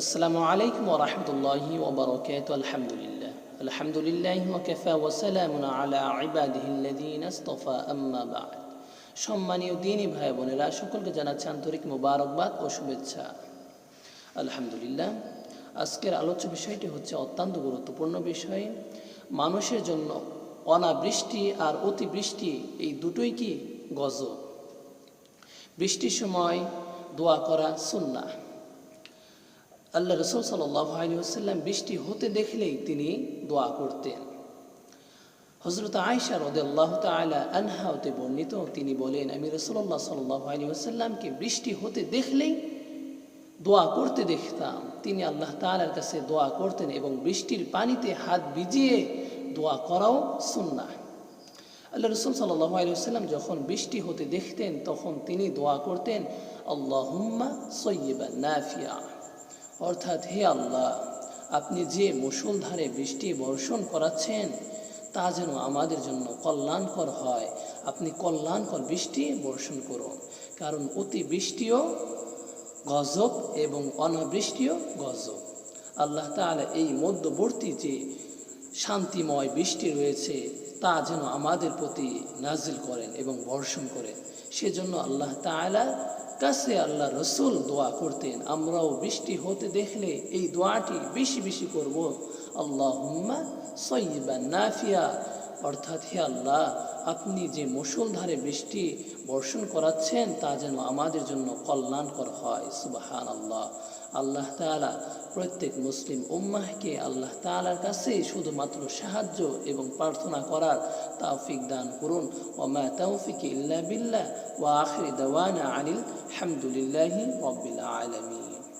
আসসালামু আলাইকুম ওরহমতুল্লাহি ওবরকাত আলহামদুলিল্লাহ। আলহামদুলিল্লাহ ওকেফা ওসালামুন আলা ইবাদিহিল্লাদিন আস্তফা, আম্মা বাদ। সম্মানীয় দিনী ভাই বোনেরা, সকলকে জানাচ্ছে আন্তরিক মোবারকবাদ ও শুভেচ্ছা। আলহামদুলিল্লাহ, আজকের আলোচ্য বিষয়টি হচ্ছে অত্যন্ত গুরুত্বপূর্ণ বিষয়। মানুষের জন্য অনাবৃষ্টি আর অতিবৃষ্টি, এই দুটোই কি গজব? বৃষ্টির সময় দোয়া করা সুন্না আল্লাহ রসুল সাল্লাহ আলী বৃষ্টি হতে দেখলেই তিনি দোয়া করতেন। হজরত আয়সা রদে আল্লাহ তালা আনহাওতে বর্ণিত, তিনি বলেন, আমি রসুল্লাহ সাল্লাহ আলী বৃষ্টি হতে দেখলেই দোয়া করতে দেখতাম। তিনি আল্লাহ তালার কাছে দোয়া করতেন এবং বৃষ্টির পানিতে হাত ভিজিয়ে দোয়া করাও সুন্না আল্লাহ রসুল সাল্লাহ আলিয়াল্লাম যখন বৃষ্টি হতে দেখতেন, তখন তিনি দোয়া করতেন, আল্লাহুম্মা সৈয়বা নাফিয়া। অর্থাৎ হে আল্লাহ, আপনি যে মুসলধারে বৃষ্টি বর্ষণ করাচ্ছেন, তা যেন আমাদের জন্য কল্যাণকর হয়। আপনি কল্যাণকর বৃষ্টি বর্ষণ করুন। কারণ অতি বৃষ্টিও গজব এবং অনাবৃষ্টিও গজব। আল্লাহ তাআলা এই মধ্যবর্তী যে শান্তিময় বৃষ্টি রয়েছে, তা যেন আমাদের প্রতি নাজিল করেন এবং বর্ষণ করেন। সেজন্য আল্লাহ তাআলা কাছে আল্লাহ রসুল দোয়া করতেন। আমরাও বৃষ্টি হতে দেখলে এই দোয়াটি বেশি বেশি করব। আল্লাহ সৈবা নাফিয়া। অর্থাৎ হে আল্লাহ, আপনি যে মুসলধারে বৃষ্টি বর্ষণ করাচ্ছেন, তা যেন আমাদের জন্য কল্যাণকর হয়। সুবাহান আল্লাহ আল্লাহ তালা প্রত্যেক মুসলিম উম্মাহকে আল্লাহ তালার কাছেই শুধুমাত্র সাহায্য এবং প্রার্থনা করার তাওফিক দান করুন। ওমা তৌফিক ইল্লা বিল্লাহ, ওয়া আখির দাওয়ানা আনিল হামদুলিল্লাহি রব্বিল আলামিন।